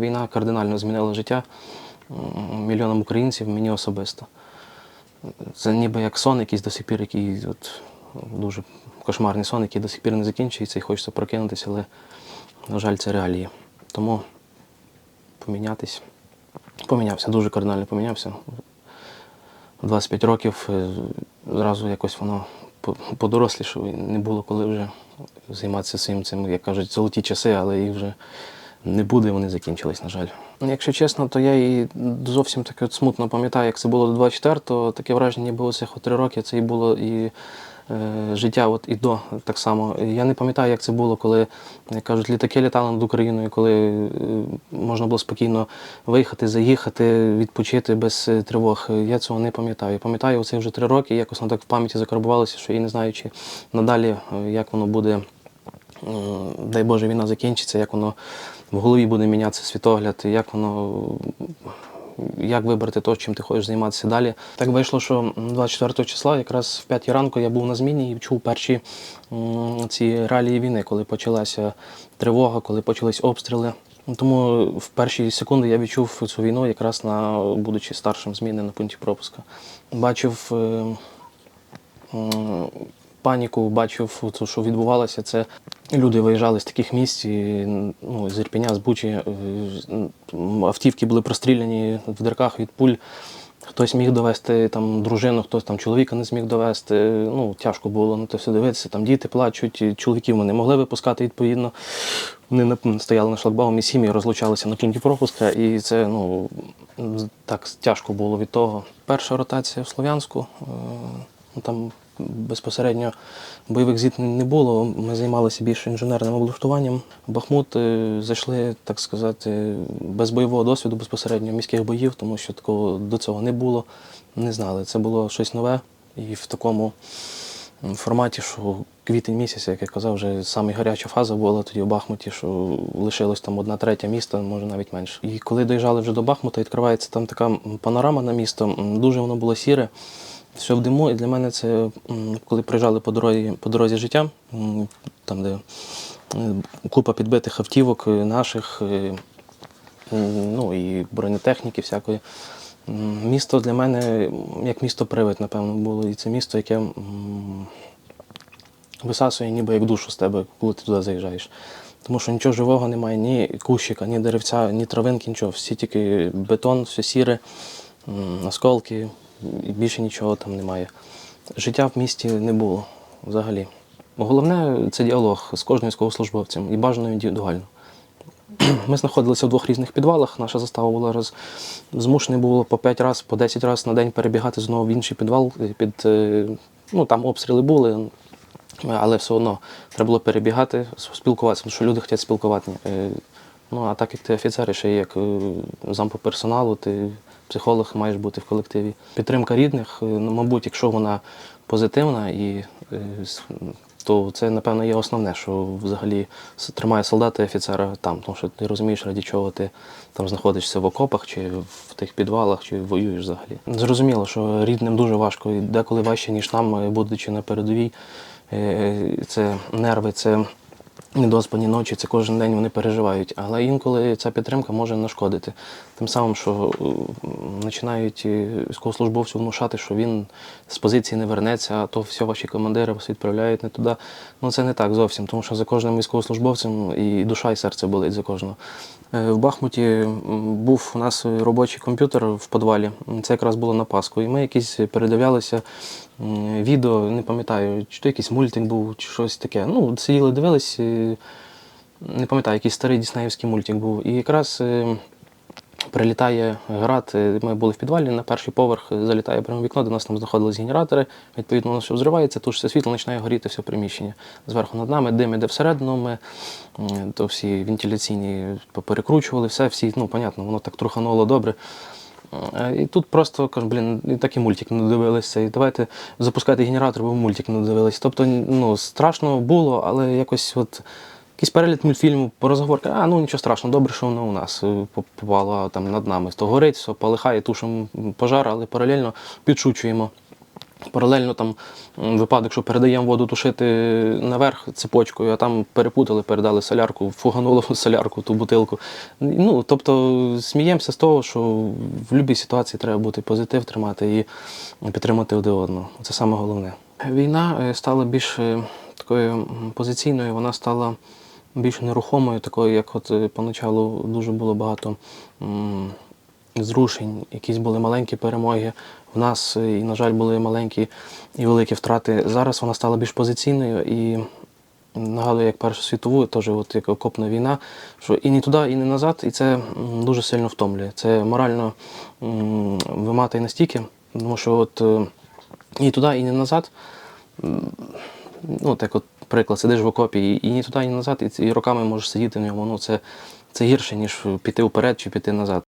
Війна кардинально змінила життя мільйонам українців, мені особисто. Це ніби як сон якийсь до сих пір, який от, дуже кошмарний сон, який до сих пір не закінчується і хочеться прокинутися, але, на жаль, це реалії. Тому помінятись. Помінявся, дуже кардинально помінявся. 25 років е, зразу якось воно по- подорослішало, не було коли вже займатися цим, цим, як кажуть, золоті часи, але їх вже не буде, вони закінчились, на жаль. Якщо чесно, то я і зовсім таке смутно пам'ятаю, як це було до 24-го. Таке враження, ніби оцих от три роки це і було і е, життя от і до так само. Я не пам'ятаю, як це було, коли, як кажуть, літаки літали над Україною, коли е, можна було спокійно виїхати, заїхати, відпочити без е, тривог. Я цього не пам'ятаю. Я пам'ятаю оце вже три роки, якось воно так в пам'яті закарбувалося, що я не знаю, чи надалі, як воно буде. Дай Боже, війна закінчиться, як воно в голові буде мінятися світогляд, і як воно. Як вибрати те, чим ти хочеш займатися далі. Так вийшло, що 24 числа, якраз в 5 ранку, я був на зміні і чув перші ці реалії війни, коли почалася тривога, коли почались обстріли. Тому в перші секунди я відчув цю війну якраз на будучи старшим зміни на пункті пропуска. Бачив е, паніку, бачив, що відбувалося. Це люди виїжджали з таких місць, і, ну, з Ірпеня, з Бучі. е, Автівки були простріляні в дирках від пуль. Хтось міг довести там дружину, хтось там чоловіка не зміг довести. Ну, тяжко було на це все дивитися. Там діти плачуть, чоловіків ми не могли випускати відповідно. Вони стояли на шлагбаумі, сім'ї розлучалися на пункті пропуска, і це ну, так тяжко було від того. Перша ротація в Слов'янську. е, ну, Там безпосередньо бойових зіткнень не було. Ми займалися більше інженерним облаштуванням. Бахмут е, зайшли, так сказати, без бойового досвіду безпосередньо міських боїв, тому що такого до цього не було. Не знали. Це було щось нове і в такому форматі, що квітень місяць, як я казав, вже саме гаряча фаза була тоді в Бахмуті, що лишилось там одна третя міста, може навіть менше. І коли доїжджали вже до Бахмута, відкривається там така панорама на місто, дуже воно було сіре. Все в диму, і для мене це, коли приїжджали по дорозі, по дорозі життя, там, де е, купа підбитих автівок е, наших, е, ну і бронетехніки всякої. Місто для мене як місто привид, напевно, було. І це місто, яке висасує ніби як душу з тебе, коли ти туди заїжджаєш. Тому що нічого живого немає, ні кущика, ні деревця, ні травинки, нічого. Всі тільки бетон, все сіре, осколки, більше нічого там немає. Життя в місті не було взагалі. Головне це діалог з кожним військовослужбовцем і бажано індивідуально. Ми знаходилися в двох різних підвалах. Наша застава була роз... змушена було по 5 разів, по 10 разів на день перебігати знову в інший підвал. е, Під, е, ну, там обстріли були, але все одно треба було перебігати, спілкуватися, тому що люди хочуть спілкувати. Ну, а так як ти офіцер, і ще як е, зам по персоналу, ти психолог маєш бути в колективі. Підтримка рідних, е, ну, мабуть, якщо вона позитивна, і, е, то це, напевно, є основне, що взагалі тримає солдата і офіцера там, тому що ти розумієш, раді чого ти там знаходишся в окопах, чи в тих підвалах, чи воюєш взагалі. Зрозуміло, що рідним дуже важко, і деколи важче, ніж нам, будучи на передовій. Це нерви, це недоспані ночі, це кожен день вони переживають. Але інколи ця підтримка може нашкодити. Тим самим, що е, починають військовослужбовцю внушати, що він з позиції не вернеться, а то всі ваші командири вас відправляють не туди. Ну це не так зовсім, тому що за кожним військовослужбовцем і душа, і серце болить за кожного. Е, В Бахмуті був у нас робочий комп'ютер в підвалі. Це якраз було на Пасху. І ми якісь передивлялися відео, не пам'ятаю, чи то якийсь мультик був, чи щось таке. Ну, сиділи, дивились, е, не пам'ятаю, якийсь старий діснеївський мультик був. І якраз е, прилітає град. е, Ми були в підвалі на перший поверх, залітає прямо вікно, де нас там знаходились генератори. Відповідно, воно все взривається, тут все світло починає горіти все приміщення. Зверху над нами дим іде всередину. Ми то всі вентиляційні поперекручували, все, всі, ну, понятно, воно так трухануло добре. І тут просто кажу, блін, і так і мультик не дивилися. І давайте запускати генератор, бо мультик не дивилися. Тобто, ну, страшно було, але якось от. Якийсь переліт мультфільму по розговорках, а ну нічого страшного, добре, що воно у нас е, попало там над нами. То горить, все, полихає, тушимо пожар, але паралельно підшучуємо. Паралельно там випадок, що передаємо воду тушити наверх цепочкою, а там перепутали, передали солярку, фугануло солярку ту бутилку. Ну, тобто сміємося з того, що в будь-якій ситуації треба бути позитив тримати і підтримати один одного. Це саме головне. Війна е, стала більш е, такою позиційною, вона стала більш нерухомою, такою, як от е, поначалу дуже було багато. Зрушень, якісь були маленькі перемоги. В нас, е, і, на жаль, були маленькі і великі втрати. Зараз вона стала більш позиційною і нагадує, як Першу світову, теж от як окопна війна, що і не туди, і не назад, і це дуже сильно втомлює. Це морально м, виматує настільки, тому що от е, і туди, і не назад. Ну, так от приклад, сидиш в окопі і, ні туди, ні назад, і, і роками можеш сидіти в ньому. Ну, це, це гірше, ніж піти вперед чи піти назад.